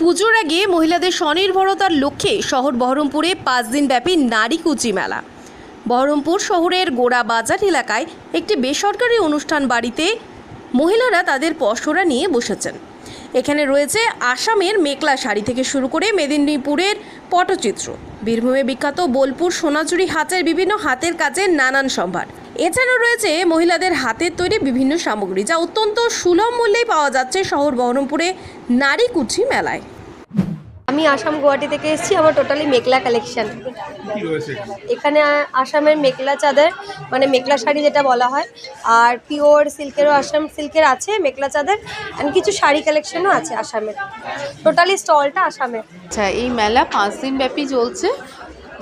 পুজোর আগে মহিলাদের স্বনির্ভরতার লক্ষ্যে শহর বহরমপুরে পাঁচ দিনব্যাপী নারী কুচি মেলা। বহরমপুর শহরের গোড়া বাজার এলাকায় একটি বেসরকারি অনুষ্ঠান বাড়িতে মহিলারা তাদের পসরা নিয়ে বসেছেন। এখানে রয়েছে আসামের মেকলা শাড়ি থেকে শুরু করে মেদিনীপুরের পটচিত্র। বীরভূমে বিখ্যাত বোলপুর, সোনাঝুরি হাতের বিভিন্ন হাতের কাজের নানান সম্ভার। এছাড়াও রয়েছে মহিলাদের হাতের তৈরি বিভিন্ন সামগ্রী যা অত্যন্ত সুলভ মূল্যেই পাওয়া যাচ্ছে শহর বহরমপুরে নারী কুচি মেলায়। আমি আসাম গুয়াহাটি থেকে এসেছি আমার টোটালি মেকলা কালেকশন এখানে? এখানে আসামের মেকলা চাদর মানে মেকলা শাড়ি যেটা বলা হয় আর পিওর সিল্কেরও আসাম সিল্কের আছে মেকলা চাদর অ্যান্ড কিছু শাড়ি কালেকশনও আছে আসামের। টোটালি স্টলটা আসামের। আচ্ছা এই মেলা পাঁচ দিন ব্যাপী চলছে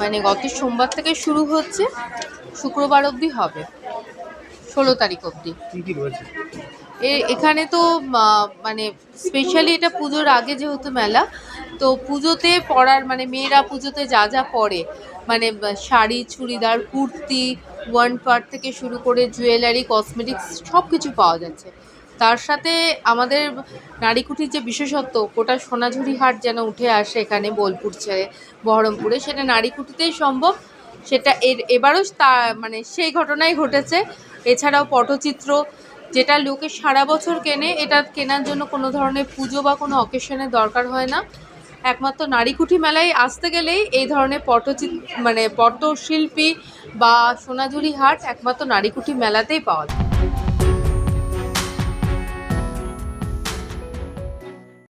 মানে গত সোমবার থেকে শুরু হচ্ছে। শুক্রবার অবধি হবে। ষোলো তারিখ অবধি। এখানে তো মানে স্পেশালি এটা পুজোর আগে যেহেতু মেলা তো পুজোতে পরার মানে মেয়েরা পুজোতে যা যা পরে মানে শাড়ি চুড়িদার কুর্তি ওয়ান পার্ট থেকে শুরু করে জুয়েলারি কসমেটিক্স সব কিছু পাওয়া যাচ্ছে। তার সাথে আমাদের নারীকুঠির যে বিশেষত্ব গোটা সোনাঝুরি হাট যেন উঠে আসে এখানে বোলপুর ছেড়ে বহরমপুরে সেটা নারীকুঠিতেই সম্ভব সেটা এর এবারও তা মানে সেই ঘটনাই ঘটেছে। এছাড়াও পটচিত্র, যেটা লোকে সারা বছর কেনে, এটা কেনার জন্য কোনো ধরনের পুজো বা কোনো অকেশনের দরকার হয় না। একমাত্র নারীকুঠি মেলায় আসতে গেলেই এই ধরনের পটচিত মানে পটশিল্পী বা সোনাঝুরি হাট একমাত্র নারীকুঠি মেলাতেই পাওয়া যায়।